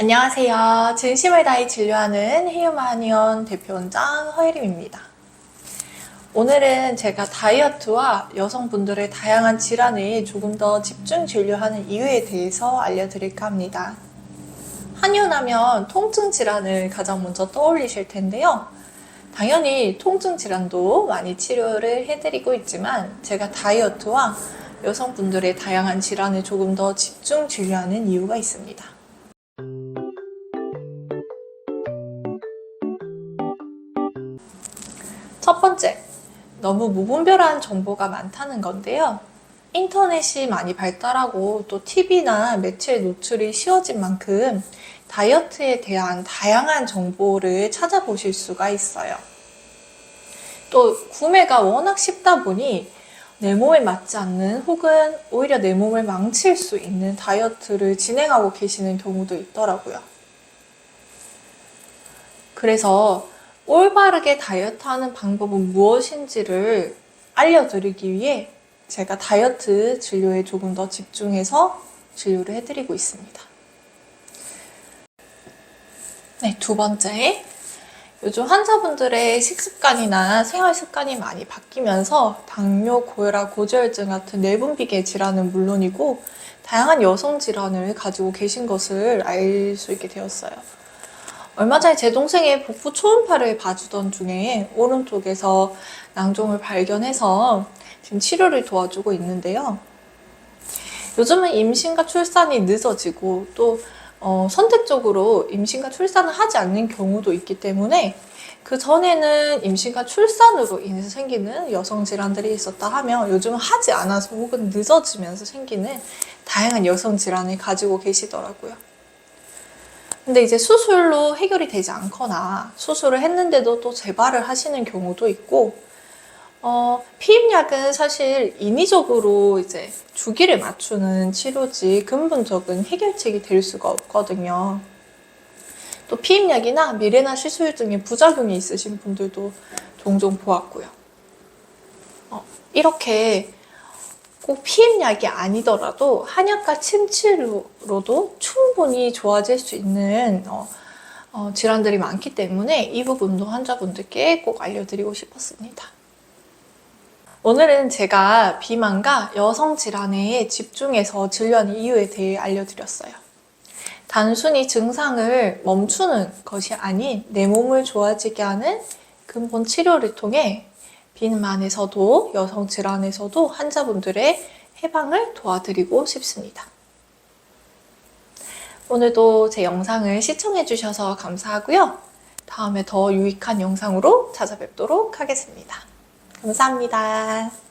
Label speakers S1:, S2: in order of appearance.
S1: 안녕하세요. 진심을 다해 진료하는 헤어마니언 대표원장 허예림입니다. 오늘은 제가 다이어트와 여성분들의 다양한 질환에 조금 더 집중 진료하는 이유에 대해서 알려드릴까 합니다. 한의원하면 통증 질환을 가장 먼저 떠올리실 텐데요. 당연히 통증 질환도 많이 치료를 해드리고 있지만 제가 다이어트와 여성분들의 다양한 질환을 조금 더 집중 진료하는 이유가 있습니다. 첫 번째, 너무 무분별한 정보가 많다는 건데요. 인터넷이 많이 발달하고 또 TV나 매체에 노출이 쉬워진 만큼 다이어트에 대한 다양한 정보를 찾아보실 수가 있어요. 또 구매가 워낙 쉽다 보니 내 몸에 맞지 않는 혹은 오히려 내 몸을 망칠 수 있는 다이어트를 진행하고 계시는 경우도 있더라고요. 그래서 올바르게 다이어트 하는 방법은 무엇인지를 알려드리기 위해 제가 다이어트 진료에 조금 더 집중해서 진료를 해드리고 있습니다. 네, 두 번째. 요즘 환자분들의 식습관이나 생활 습관이 많이 바뀌면서 당뇨, 고혈압, 고지혈증 같은 내분비계 질환은 물론이고 다양한 여성 질환을 가지고 계신 것을 알 수 있게 되었어요. 얼마 전에 제 동생의 복부 초음파를 봐주던 중에 오른쪽에서 낭종을 발견해서 지금 치료를 도와주고 있는데요. 요즘은 임신과 출산이 늦어지고 또 어, 선택적으로 임신과 출산을 하지 않는 경우도 있기 때문에 그 전에는 임신과 출산으로 인해서 생기는 여성 질환들이 있었다 하면 요즘은 하지 않아서 혹은 늦어지면서 생기는 다양한 여성 질환을 가지고 계시더라고요. 근데 이제 수술로 해결이 되지 않거나 수술을 했는데도 또 재발을 하시는 경우도 있고 어, 피임약은 사실 인위적으로 이제 주기를 맞추는 치료지 근본적인 해결책이 될 수가 없거든요. 또 피임약이나 미레나 시술 등의 부작용이 있으신 분들도 종종 보았고요. 어, 이렇게 꼭 피임약이 아니더라도 한약과 침치료로도 충분히 좋아질 수 있는 어, 어, 질환들이 많기 때문에 이 부분도 환자분들께 꼭 알려드리고 싶었습니다. 오늘은 제가 비만과 여성 질환에 집중해서 진료하는 이유에 대해 알려드렸어요. 단순히 증상을 멈추는 것이 아닌 내 몸을 좋아지게 하는 근본 치료를 통해 비만에서도 여성 질환에서도 환자분들의 해방을 도와드리고 싶습니다. 오늘도 제 영상을 시청해주셔서 감사하고요. 다음에 더 유익한 영상으로 찾아뵙도록 하겠습니다. 감사합니다.